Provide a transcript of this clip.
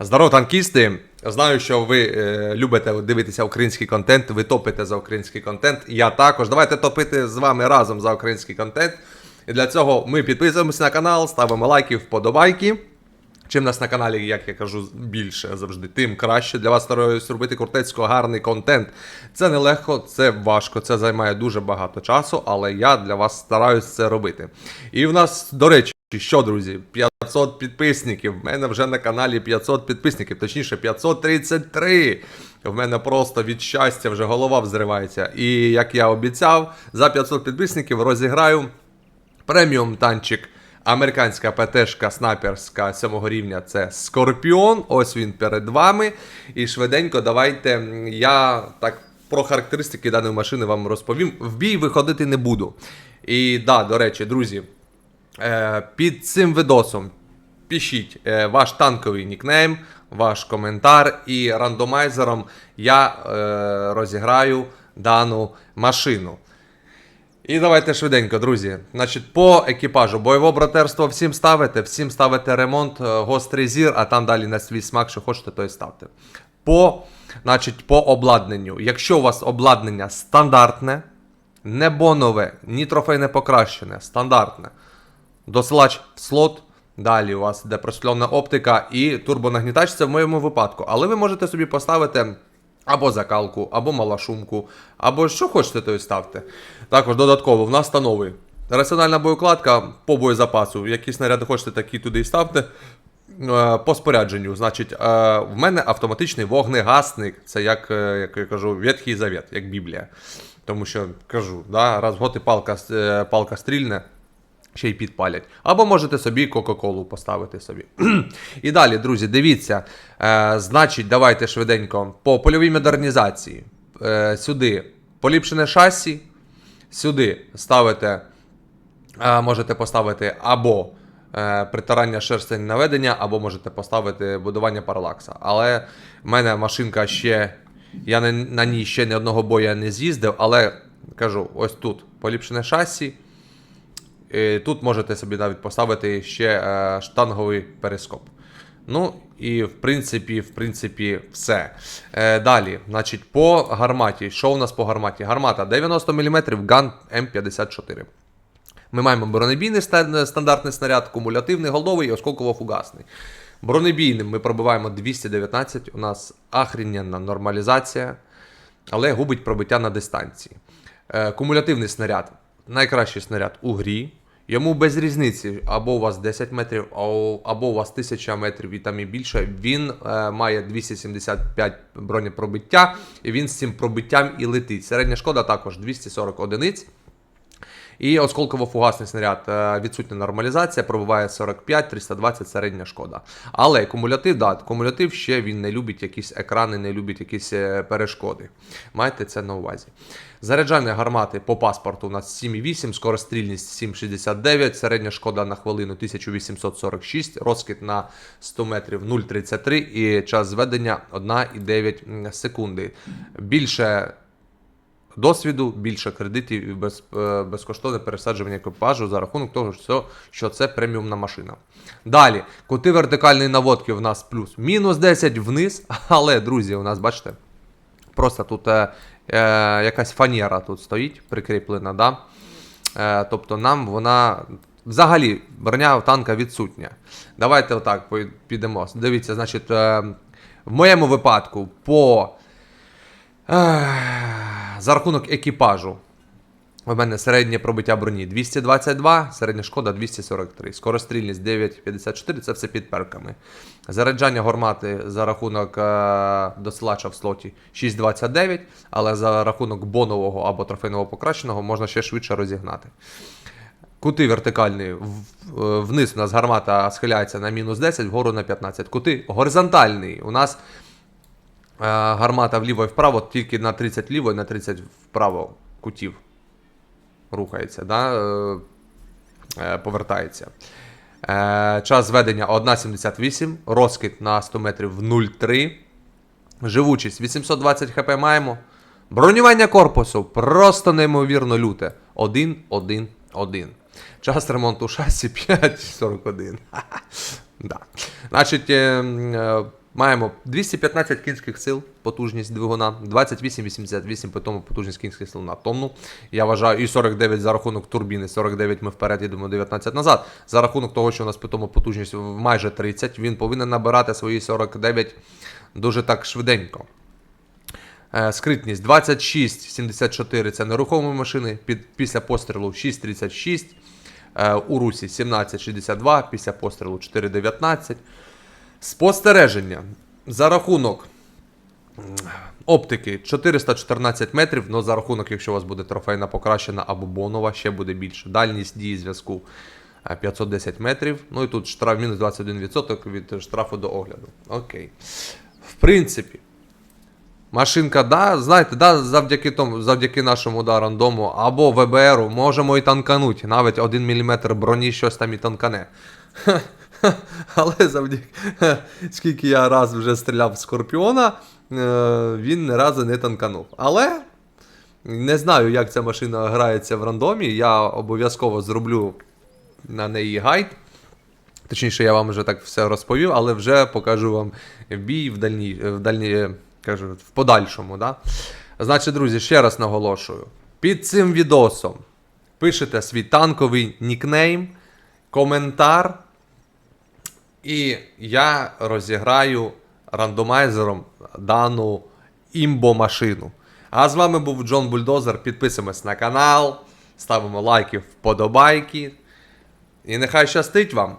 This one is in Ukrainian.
Здорово, танкісти! Знаю, що ви е, любите дивитися український контент, ви топите за український контент. Я також. Давайте топити з вами разом за український контент. І для цього ми підписуємося на канал, ставимо лайки, вподобайки. Чим нас на каналі, як я кажу, більше завжди, тим краще. Для вас стараюсь робити крутецько гарний контент. Це нелегко, це важко, це займає дуже багато часу, але я для вас стараюсь це робити. І в нас, до речі, що, друзі, 500 підписників. В мене вже на каналі 500 підписників, точніше 533. В мене просто від щастя вже голова взривається. І як я обіцяв, за 500 підписників розіграю преміум танчик. Американська ПТшка снайперська 7 рівня це Скорпіон. Ось він перед вами. І швиденько давайте я так про характеристики даної машини вам розповім. В бій виходити не буду. І да, до речі, друзі, під цим видосом пишіть е, ваш танковий нікнейм, ваш коментар, і рандомайзером я е, розіграю дану машину. І давайте швиденько, друзі. Значить, по екіпажу бойове братерство всім ставите, всім ставите ремонт, е, гострий зір, а там далі на свій смак, що хочете, то і ставте. По, значить, по обладнанню. Якщо у вас обладнання стандартне, не бонове, ні трофейне покращене, стандартне. Досилач в слот. Далі у вас йде просльонна оптика і турбонагнітач, це в моєму випадку. Але ви можете собі поставити або закалку, або малашумку, або що хочете, то і ставте. Також додатково в нас станови. Раціональна боєкладка по боєзапасу. Які снаряди хочете, такі туди і ставте. Е, По спорядженню, значить, е, в мене автоматичний вогнегасник. Це як, е, як я кажу, Ветхий Завет, як Біблія. Тому що кажу, да, раз в год і палка, палка стрільне, ще й підпалять. Або можете собі Кока-Колу поставити собі. І далі, друзі, дивіться. Е, значить, давайте швиденько по польовій модернізації. Е, сюди поліпшене шасі. Сюди ставите, е, можете поставити або е, притирання шерстень наведення, або можете поставити будування паралакса. Але в мене машинка ще. Я на, ній ще ні одного боя не з'їздив, але кажу, ось тут поліпшене шасі. І тут можете собі навіть поставити ще е, штанговий перископ. Ну і в принципі, в принципі, все. Е, далі, значить, по гарматі. Що у нас по гарматі? Гармата 90 мм ГАН М54. Ми маємо бронебійний стандартний снаряд, кумулятивний, голдовий і осколково-фугасний. Бронебійним ми пробиваємо 219. У нас ахріненна нормалізація, але губить пробиття на дистанції. Е, кумулятивний снаряд найкращий снаряд у грі. Йому без різниці, або у вас 10 метрів, або у вас 1000 метрів і там і більше. Він е, має 275 бронепробиття, і він з цим пробиттям і летить. Середня шкода також 240 одиниць. І осколково-фугасний снаряд е, відсутня нормалізація, пробиває 45, 320 середня шкода. Але кумулятив, да, кумулятив ще він не любить якісь екрани, не любить якісь е, перешкоди. Майте це на увазі. Заряджання гармати по паспорту у нас 7,8, скорострільність 7,69, середня шкода на хвилину 1846, розкид на 100 метрів 0,33 і час зведення 1,9 секунди. Більше досвіду, більше кредитів і без, е, безкоштовне пересаджування екіпажу за рахунок того, що, це преміумна машина. Далі, кути вертикальної наводки в нас плюс мінус 10 вниз, але, друзі, у нас, бачите, просто тут е, е, якась фанера тут стоїть, прикріплена, да? Е, тобто нам вона. Взагалі, броня танка відсутня. Давайте отак підемо. Дивіться, значить, е, в моєму випадку по Ех, За рахунок екіпажу. У мене середнє пробиття броні 222, середня шкода 243. Скорострільність 9,54, це все під перками. Заряджання гармати за рахунок е, досилача в слоті 6,29, але за рахунок бонового або трофейного покращеного можна ще швидше розігнати. Кути вертикальні вниз у нас гармата схиляється на мінус 10, вгору на 15. Кути горизонтальний. У нас гармата вліво і вправо, тільки на 30 вліво і на 30 вправо кутів рухається, да? е, е, повертається. Е, час зведення 1,78, розкид на 100 метрів в 0,3. Живучість 820 хп маємо. Бронювання корпусу просто неймовірно люте. 1, 1, 1. Час ремонту шасі 5,41. Да. Значить, е, е, Маємо 215 кінських сил, потужність двигуна, 28-88 по тому потужність кінських сил на тонну. Я вважаю, і 49 за рахунок турбіни, 49 ми вперед їдемо 19 назад. За рахунок того, що у нас по тому потужність майже 30, він повинен набирати свої 49 дуже так швиденько. Е, Скритність 26,74 це нерухомі машини. Під, після пострілу 6,36. Е, У русі 17,62, після пострілу 4,19. Спостереження за рахунок оптики 414 метрів, але за рахунок, якщо у вас буде трофейна покращена або бонова, ще буде більше. Дальність дії зв'язку е, 510 метрів. Ну і тут штраф мінус 21% від штрафу до огляду. Окей. В принципі, Машинка, да, знаєте, да, завдяки тому, завдяки нашому да, рандому або ВБРу можемо і танкануть. Навіть 1 мм броні щось там і танкане. Але завдяки скільки я раз вже стріляв в Скорпіона, е, він ні разу не танканув. Але не знаю, як ця машина грається в рандомі. Я обов'язково зроблю на неї гайд. Точніше, я вам вже так все розповів, але вже покажу вам бій в дальні, в дальні кажу, в подальшому. Да? Значить, друзі, ще раз наголошую: під цим відосом пишете свій танковий нікнейм, коментар, і я розіграю рандомайзером дану імбо-машину. А з вами був Джон Бульдозер. Підписуємось на канал, ставимо лайки, вподобайки. І нехай щастить вам!